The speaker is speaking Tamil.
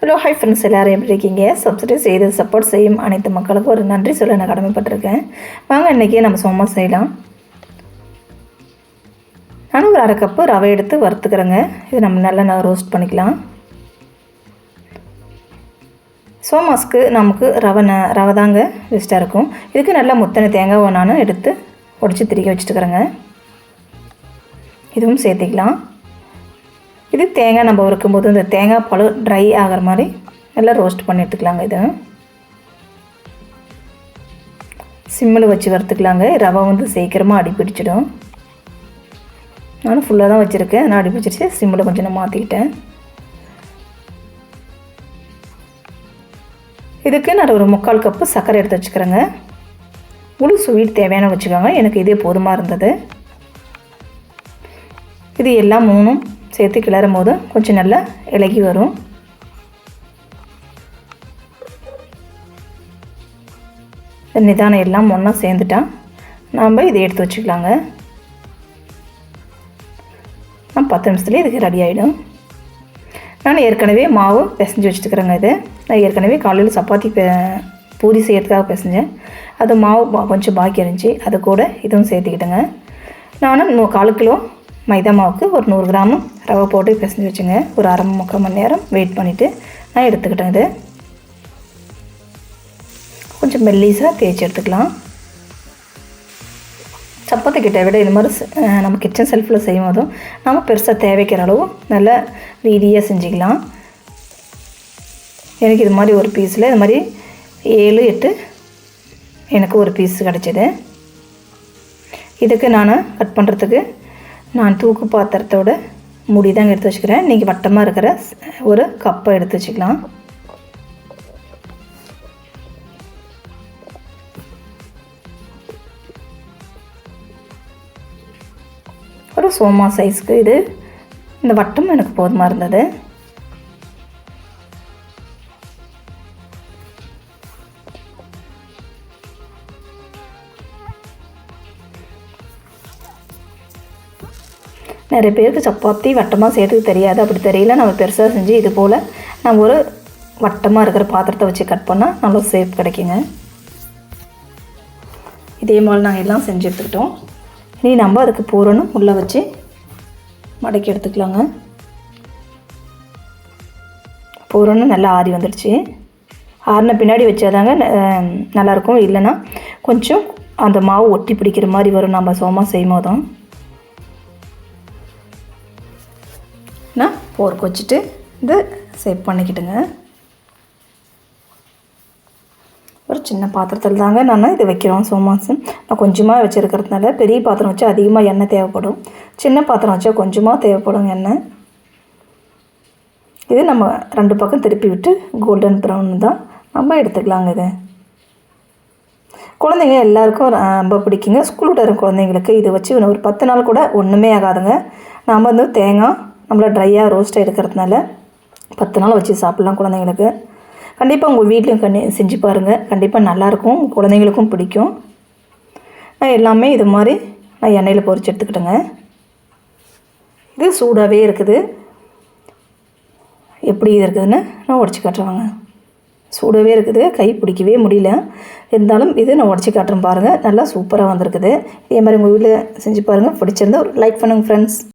ஹலோ ஹை ஃப்ரெண்ட்ஸ் எல்லோரும் எப்படி இருக்கீங்க? சப்ஸ்கிரைப் செய்து சப்போர்ட் செய்யும் அனைத்து மக்களுக்கும் ஒரு நன்றி சொல்ல நான் கடமைப்பட்டிருக்கேன். வாங்க இன்றைக்கி நம்ம சும்மா செய்யலாம். நானும் ஒரு அரை கப்பு ரவை எடுத்து வறுத்துக்கிறேங்க. இது நம்ம நல்லா நான் ரோஸ்ட் பண்ணிக்கலாம். சோமாஸ்க்கு நமக்கு ரவை ந ரவை தாங்க பெஸ்ட்டாக இருக்கும். இதுக்கு நல்லா முத்தனை தேங்காய் நான் எடுத்து உடச்சி திரிக்க வச்சுட்டுக்கிறேங்க. இதுவும் சேர்த்திக்கலாம். இது தேங்காய் நம்ம வறுக்கும்போது இந்த தேங்காய் பால் ட்ரை ஆகிற மாதிரி நல்லா ரோஸ்ட் பண்ணி எடுத்துக்கலாங்க இது. சிம்மில் வச்சு வறுத்துக்கலாங்க. ரவை வந்து சீக்கிரமாக அடி பிடிச்சிடும் நானும் ஃபுல்லாக தான் வச்சுருக்கேன். நான் அடி பிடிச்சிருச்சு சிம்மில் கொஞ்சம் நான் மாற்றிக்கிட்டேன் இதுக்கு நான் ஒரு முக்கால் கப்பு சர்க்கரை எடுத்து வச்சுக்கிறேங்க. முழு ஸ்வீட் தேவையான வச்சுக்கோங்க. எனக்கு இதே போதுமாக இருந்தது. இது எல்லாம் மூணும் சேர்த்து கிளறும் போது கொஞ்சம் நல்லா இலகி வரும். நிதானம் எல்லாம் ஒன்றா சேர்ந்துட்டா நாம் இதை எடுத்து வச்சுக்கலாங்க. நான் பத்து நிமிஷத்துலேயே இதுக்கு ரெடி ஆகிடும் நான் ஏற்கனவே மாவு பிசைஞ்சு வச்சுட்டுக்கிறேங்க இது. நான் ஏற்கனவே காலையில் சப்பாத்தி பூரி செய்யறதுக்காக பிசைஞ்சேன். அது மாவு கொஞ்சம் பாக்கி இருந்துச்சு. அது கூட இதுவும் சேர்த்துக்கிட்டேங்க. நானும் கால் கிலோ மைதா மாவுக்கு ஒரு நூறு கிராம் ரவை போட்டு பிசைஞ்சு வச்சுங்க. ஒரு அரை முக்கால் மணி நேரம் வெயிட் பண்ணிவிட்டு நான் எடுத்துக்கிட்டேன் இது. கொஞ்சம் மெல்லீஸாக தேய்ச்சி எடுத்துக்கலாம். சப்பாத்தி கிட்ட விட இது மாதிரி நம்ம கிச்சன் செல்ஃபில் செய்யும் போதும் நம்ம பெருசாக தேவைக்கிற அளவு நல்லா ரீதியாக செஞ்சுக்கலாம். எனக்கு இது மாதிரி ஒரு பீஸில் இது மாதிரி ஏழு எட்டு எனக்கு ஒரு பீஸ் கிடச்சிது. இதுக்கு நான் கட் பண்ணுறதுக்கு நான் தூக்கு பாத்திரத்தோட முடி தாங்க எடுத்து வச்சுக்கிறேன். நீங்கள் வட்டமாக இருக்கிற ஒரு கப்பை எடுத்து வச்சுக்கலாம். ஒரு சோமா சைஸ்க்கு இது. இந்த வட்டம் எனக்கு போதுமாக இருந்தது. நிறைய பேருக்கு சப்பாத்தி வட்டமாக செய்கிறதுக்கு தெரியாது. அப்படி தெரியல நம்ம பெருசாக செஞ்சு இது போல் நம்ம ஒரு வட்டமாக இருக்கிற பாத்திரத்தை வச்சு கட் பண்ணால் நல்ல சேஃப் கிடைக்குங்க. இதே மாதிரி நாங்கள் எல்லாம் செஞ்சு எடுத்துக்கிட்டோம். இனி நம்ம அதுக்கு பூரணும் உள்ளே வச்சு மடக்கி எடுத்துக்கலாங்க. பூரணும் நல்லா ஆறி வந்துடுச்சு ஆறின பின்னாடி வச்சாதாங்க நல்லாயிருக்கும். இல்லைன்னா கொஞ்சம் அந்த மாவு ஒட்டி பிடிக்கிற மாதிரி வரும். நம்ம சோமா செய்யும் போதும் நான் போர்க்கு வச்சுட்டு இந்த சேவ் பண்ணிக்கிட்டுங்க. ஒரு சின்ன பாத்திரத்தில் தாங்க நான் இது வைக்கிறோம் சோமாசம் நான் கொஞ்சமாக வச்சுருக்கிறதுனால பெரிய பாத்திரம் வச்சா அதிகமாக எண்ணெய் தேவைப்படும். சின்ன பாத்திரம் வச்சா கொஞ்சமாக தேவைப்படும் எண்ணெய். இது நம்ம ரெண்டு பக்கம் திருப்பி விட்டு கோல்டன் ப்ரௌன் தான் நம்ம எடுத்துக்கலாங்க இது. குழந்தைங்க எல்லாருக்கும் ரொம்ப பிடிக்குங்க. ஸ்கூல் விட குழந்தைங்களுக்கு இது வச்சு ஒரு பத்து நாள் கூட ஒன்றுமே ஆகாதுங்க. நாம் வந்து தேங்காய் நம்மளை ட்ரையாக ரோஸ்ட்டாக எடுக்கிறதுனால பத்து நாள் வச்சு சாப்பிட்லாம் குழந்தைங்களுக்கு. கண்டிப்பாக உங்கள் வீட்லேயும் கண்ணி செஞ்சு பாருங்கள் கண்டிப்பாக நல்லாயிருக்கும் குழந்தைங்களுக்கும் பிடிக்கும். நான் எல்லாமே இது மாதிரி நான் எண்ணெயில் பொறிச்சு எடுத்துக்கிட்டேங்க. இது சூடாகவே இருக்குது. எப்படி இது இருக்குதுன்னு நான் உடச்சி காட்டுறேங்க. சூடாகவே இருக்குது. கை பிடிக்கவே முடியல. இருந்தாலும் இது நான் உடச்சி காட்டுறேன் பாருங்கள் நல்லா சூப்பராக வந்திருக்குது. இதே மாதிரி உங்கள் வீட்டில் செஞ்சு பாருங்கள் பிடிச்சிருந்தா ஒரு லைக் பண்ணுங்கள் ஃப்ரெண்ட்ஸ்